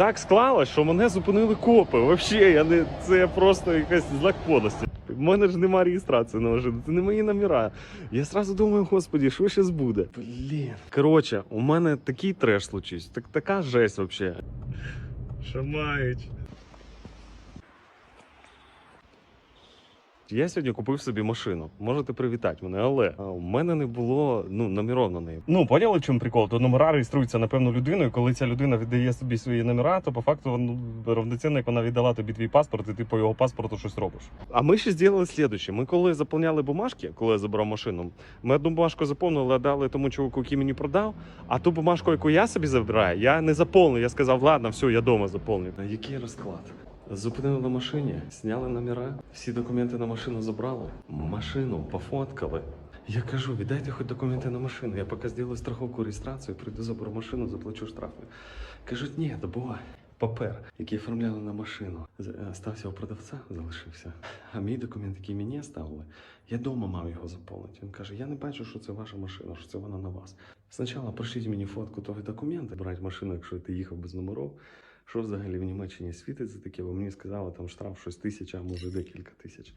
Так склалось, що мене зупинили копи. Вообще, я не це просто якась знак подості. У мене ж немає реєстрації на машину, це не мої номера. Я сразу думаю, господі, що зараз буде? Блін. Коротше, у мене такий треш случився, так, така жесть вообще. Шамають. Я сьогодні купив собі машину. Можете привітати мене, але а, у мене не було ну номерів на неї. Ну поняли, в чому прикол? То номера реєструються на певну людину, і коли ця людина віддає собі свої номера, то по факту ну, равноцінно, як вона віддала тобі твій паспорт, і ти по його паспорту щось робиш. А ми ще зробили слідуще. Ми коли заповняли бумажки, коли я забрав машину, ми одну бумажку заповнили, а дали тому чуваку, який мені продав. А ту бумажку, яку я собі забираю, я не заповнив. Я сказав, ладно, все, я вдома заповню. Який розклад? Зупинили на машині, зняли номера, всі документи на машину забрали, машину пофоткали. Я кажу, віддайте хоч документи на машину. Я поки зроблю страховку реєстрацію, прийду заберу машину, заплачу штрафи. Кажуть, ні, буває. Папер, який оформляли на машину, е, стався у продавця, залишився. А мій документ, який мені ставили, я вдома мав його заповнити. Він каже: Я не бачу, що це ваша машина, що це вона на вас. Спочатку пришліть мені фотку того документа, брати машину, якщо ти їхав без номерів. Що взагалі в Німеччині світить за таке? Бо мені сказали, там штраф щось тисяча, а може декілька тисяч.